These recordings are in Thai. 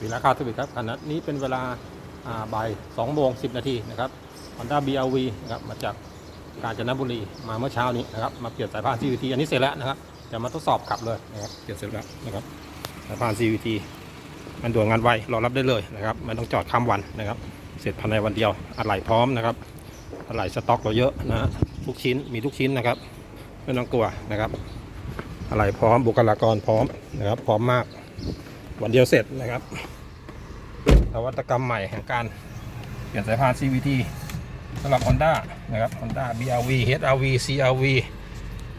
วีราคาสวิตครับขณะนี้เป็นเวลาอ่าบ่าย2โมง10นาทีนะครับ Honda BRV นะครับมาจากกาญจนบุรีมาเมื่อเช้านี้นะครับมาเปลี่ยนสายพาน CVT อันนี้เสร็จแล้วนะครับจะมาทดสอบขับเลยนะครับเปลี่ยนเสร็จแล้วนะครับสายพาน CVT มันด่วนงานไวรอรับได้เลยนะครับไม่ต้องจอดข้ามวันนะครับเสร็จภายในวันเดียวอะไหล่พร้อมนะครับอะไหล่สต็อกเราเยอะนะทุกชิ้นมีทุกชิ้นนะครับไม่ต้องกลัวนะครับอะไหล่พร้อมบุคลากรพร้อมนะครับพร้อมมาก วันเดียวเสร็จนะครับนวัตกรรมใหม่แห่งการเปลี่ยนสายพาน CVT สำหรับ Honda นะครับ Honda BRV HRV CRV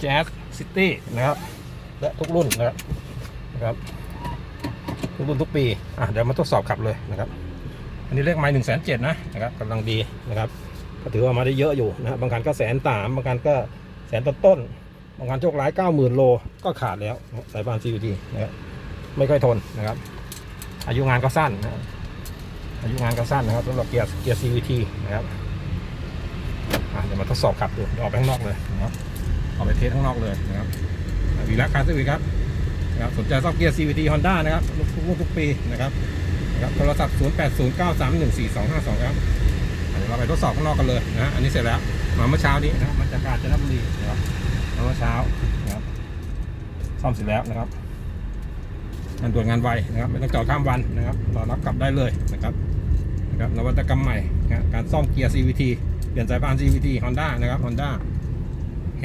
Jazz City นะครับ และทุกรุ่นนะครับนะครับ ทุกรุ่นทุกปี อะเดี๋ยวมาทดสอบขับเลยนะครับ อันนี้เลขไม้หนึ่งแสนเจ็ดนะนะครับกำลังดีนะครับก็ถือว่ามาได้เยอะอยู่นะฮะบางคันก็แสนสามบางคันก็แสนต้นต้นบางคันโชคร้ายเก้าหมื่นโลก็ขาดแล้วสายพาน CVT นะครับ ไม่ค่อยทนนะครับ อายุงานก็สั้นนะอายุงานก็สั้นนะครับสำหรับเกียร์เกียร์ CVT นะครับเดี๋ยวมาทดสอบขับดูเออกไปข้างนอกเลยนะครับออกไปเทสข้างนอกเลยนะครับอีระคาร์สวิครับนะครับสนใจซ่อมเกียร์ CVT Honda นะครับทุกทุกปีนะครับนะครับโทรศัพท์ 0 8 0 9 3 1 4 2 5 2 ครับเดี๋ยวเราไปทดสอบข้างนอกกันเลยนะอันนี้เสร็จแล้วมาเมื่อเช้านี้นะมาจากกาญจนบุรีนะครับมาเมื่อเช้านะครับซ่อมเสร็จแล้วนะครับ งานตรวจงานไวนะครับไม่ต้องจอดข้ามวันนะครับรอรับกลับได้เลยนะครับนะครับนวัตกรรมใหม่นะการซ่อมเกียร์ CVT เปลี่ยนสายพาน CVT Honda นะครับ Honda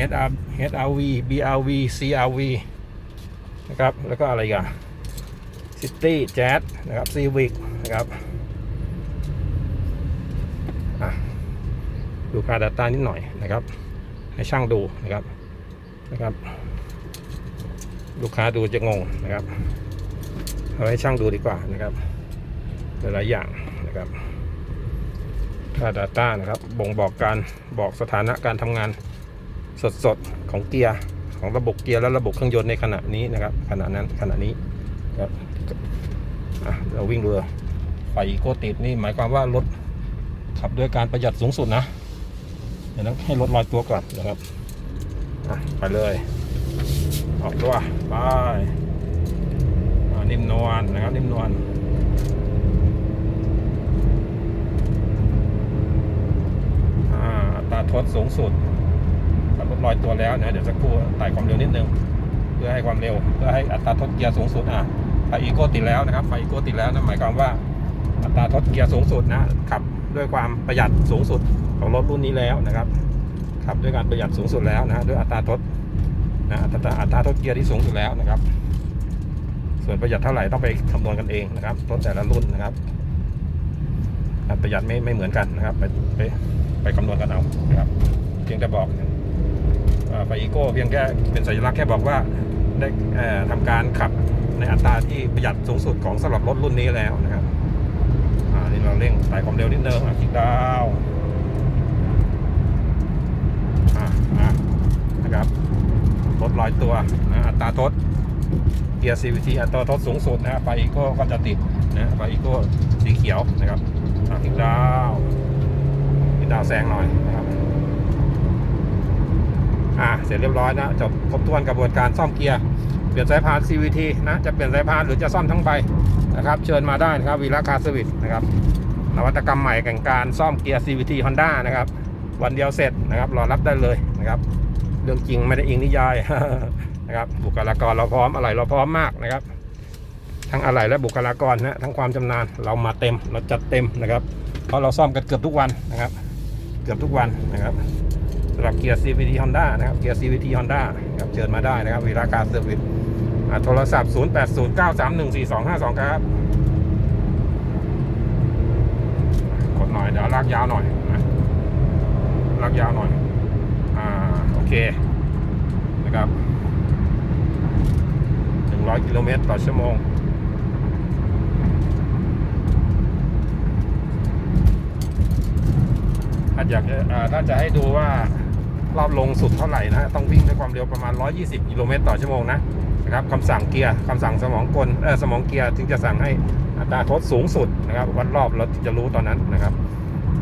HR HRV BRV CRV นะครับแล้วก็อะไรกันซิตี้แจ๊นะครับซีวิกนะครับดูค่าดัตตานิดหน่อยนะครับ ให้ช่างดูนะครับนะครับ ลูกค้าดูจะงงนะครับ เอาให้ช่างดูดีกว่านะครับหลายๆอย่างนะครับค่าดัตต้านะครับ บ่งบอกการบอกสถานะการทำงานสดๆ ของเกียร์ของระบบเกียร์และระบบเครื่องยนต์ในขณะนี้นะครับขณะนั้นขณะนี้ครับเราวิ่งเรือไฟอีโกติดนี่หมายความว่ารถขับด้วยการประหยัดสูงสุดนะเดี๋ยวนะให้รถลอยตัวก่อนนะครับไปเลยออกตัวไป อ่านิ่มนวลนะครับนิ่มนวลอ่าอัตราทดสูงสุดขับรถลอยตัวแล้วนะเดี๋ยวสักครู่ไต่ความเร็วนิดนึง เพื่อให้ความเร็ว เพื่อให้อัตราทดเกียร์สูงสุดอะไฟอีโก้ติดแล้วนะครับไฟอีโก้ติดแล้วนั่นหมายความว่าอัตราทดเกียร์สูงสุดนะขับด้วยความประหยัดสูงสุดของรถรุ่นนี้แล้วนะครับขับด้วยการประหยัดสูงสุดแล้วนะด้วยอัตราทดนะอัตราอัตราทดเกียร์ที่สูงสุดแล้วนะครับ ส่วนประหยัดเท่าไหร่ต้องไปคำนวณกันเองนะครับรถแต่ละรุ่นนะครับประหยัดไม่ไม่เหมือนกันนะครับ ไปไปไปคำนวณกันเอานะครับ เพียงแต่บอกไฟอีโก้เพียงแค่เป็นสัญลักษณ์แค่บอกว่าได้ทำการขับในอัตราที่ประหยัดสูงสุดของสำหรับรถรุ่นนี้แล้วนะครับอ่านี่เราเร่งไต่ความเร็วนิดนึงอะคลิกดาวนะครับรถลอยตัวนะอัตราทด เกียร์ CVT อัตราทดสูงสุดนะไฟอีโก้ก็จะติดนะไฟอีโก้สีเขียวนะครับอะคลิกดาวน์คลิกดาวแซงหน่อยนะครับอ่าเสร็จเรียบร้อยนะจบครบถ้วนกระบวนการซ่อมเกียร์เปลี่ยนสายพาน CVT นะจะเปลี่ยนสายพานหรือจะซ่อมทั้งใบนะครับ เชิญมาได้นะครับวีระคาสวิตนะครับนวัตกรรมใหม่แห่งการซ่อมเกียร์ CVT Honda นะครับ วันเดียวเสร็จนะครับ รอรับได้เลยนะครับ เรื่องจริงไม่ได้อิงนิยาย นะครับ บุคลากรเราพร้อมอะไรเราพร้อมมากนะครับ ทั้งอะไรและบุคลากรนะทั้งความชำนาญเรามาเต็มเราจัดเต็มนะครับ เพราะเราซ่อมกันเกือบทุกวันนะครับ เกือบทุกวันนะครับสำหรับเกียร์ CVT Honda นะครับเกียร์ CVT Honda นะครับเชิญมาได้นะครับวีระคาเซอร์วิสโทรศัพท์ 0 8 0 9 3 1 4 2 5 2 ครับกดหน่อยเดี๋ยวลากยาวหน่อยนะลากยาวหน่อย อ่า โอเคนะครับ 100 กิโลเมตรต่อชั่วโมงถ้าอยากจะอ่าถ้าจะให้ดูว่ารอบลงสุดเท่าไหร่นะ ต้องวิ่งด้วยความเร็วประมาณ 120 กิโลเมตรต่อชั่วโมงนะนะครับคำสั่งเกียร์คำสั่งสมองกลเออสมองเกียร์ถึงจะสั่งให้อัตราทดสูงสุดนะครับ วัดรอบเราจะรู้ตอนนั้นนะครับ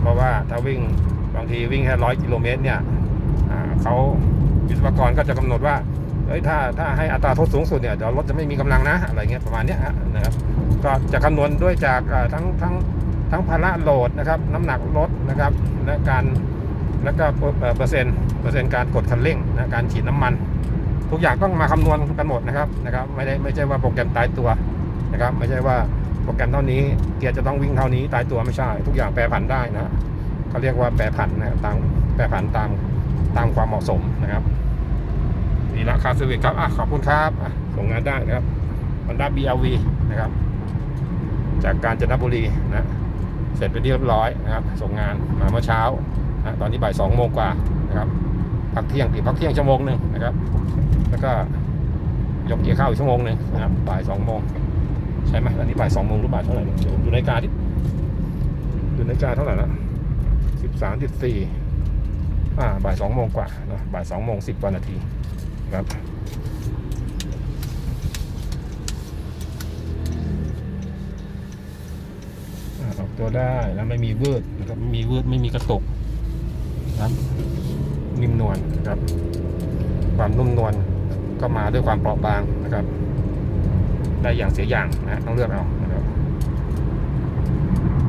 เพราะว่าถ้าวิ่งบางทีวิ่งแค่ร้อยกิโลเมตรเนี่ยเขาวิศวกรก็จะกำหนดว่า เอ้ยถ้าถ้าให้อัตราโทษสูงสุดเนี่ยเดี๋ยวรถจะไม่มีกำลังนะอะไรเงี้ยประมาณนี้นะครับก็จะคำนวณด้วยจากทั้งทั้งทั้งภาระโหลดนะครับน้ำหนักรถนะครับและการแล้วก็เปอร์เปอร์เซ็นต์เปอร์เซ็นต์การกดคันเร่งนะการฉีดน้ำมัน ทุกอย่างต้องมาคำนวณกันหมดนะครับนะครับไม่ได้ไม่ใช่ว่าโปรแกรมตายตัวนะครับไม่ใช่ว่าโปรแกรมเท่านี้เกียร์จะต้องวิ่งเท่านี้ตายตัวไม่ใช่ ทุกอย่างแปรผันได้นะเขาเรียกว่าแปรผันนะตามแปรผันตามตามความเหมาะสมนะครับ นี่ละคาสวิตครับอะขอบคุณครับส่งงานได้นะครับ Honda BRV นะครับ จากกาญจนบุรีนะเสร็จไปนที่เรียบร้อยนะครับ ส่งงานมาเมื่อเช้านะตอนนี้บ่ายสองโมงกว่านะครับพักเที่ยงติดพักเที่ยงชั่วโมงหนึ่งนะครับ แล้วก็ยกเกียร์เข้าอีกชั่วโมงหนึ่งนะครับบ่ายสองโมงใช่ไหมตอนนี้บ่ายสองโมงหรือบ่ายเท่าไหร่เนี่ยเดี๋ยวดูนาฬิกาดิดูนาฬิกาเท่าไหร่แล้วสิบสามสิบสี่อ่าบ่ายสองโมงกว่านะบ่ายสองโมงสิบกว่านาที ครับ ออกตัวได้แล้วไม่มีเวืดนะครับไม่มีวืดไม่มีกระตกนะครับนิ่มนวลนะครับ ความนุ่มนวลก็มาด้วยความเปราะบางนะครับ ได้อย่างเสียอย่างนะต้องเลือกเอา